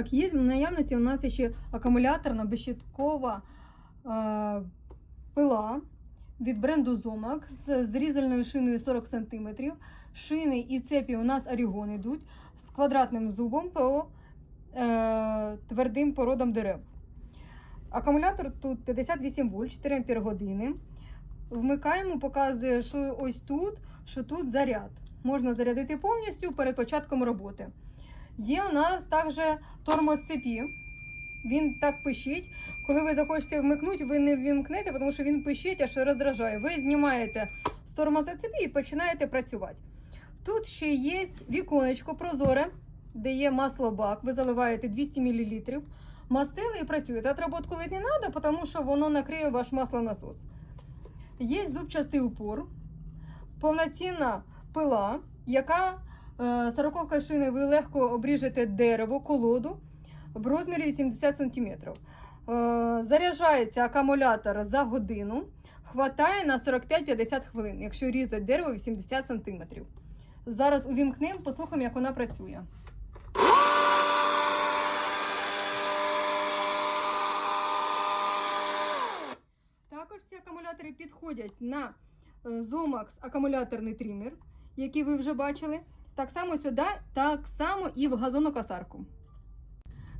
Так, є в наявності у нас ще акумуляторна безщиткова е, пила від бренду Zomax з зрізальною шиною 40 см. Шини і цепі у нас Орігон йдуть з квадратним зубом по е, твердим породам дерев. Акумулятор тут 58 вольт, 4 ампер години. Вмикаємо, показує, що ось тут, що тут заряд. Можна зарядити повністю перед початком роботи. Є у нас також тормоз цепі. Він так пищить. Коли ви захочете вмикнути, ви не ввімкнете, тому що він пищить, аж роздражає. Ви знімаєте з тормоза цепі і починаєте працювати. Тут ще є віконечко прозоре, де є маслобак. Ви заливаєте 200 мл мастили і працюєте. Отработку лить не треба, тому що воно накриє ваш маслонасос. Є зубчастий упор, повноцінна пила, яка е, сороковка шини ви легко обріжете дерево, колоду в розмірі 80 см. Е, заряджається акумулятор за годину, хватає на 45-50 хвилин, якщо різати дерево 80 см. Зараз увімкнемо, послухаємо, як вона працює. Також ці акумулятори підходять на е, Zomax акумуляторний тример, який ви вже бачили. Так само сюди, так само і в газонокосарку.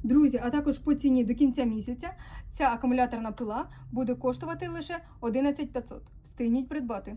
Друзі, а також по ціні до кінця місяця ця акумуляторна пила буде коштувати лише 11 500. Встигніть придбати.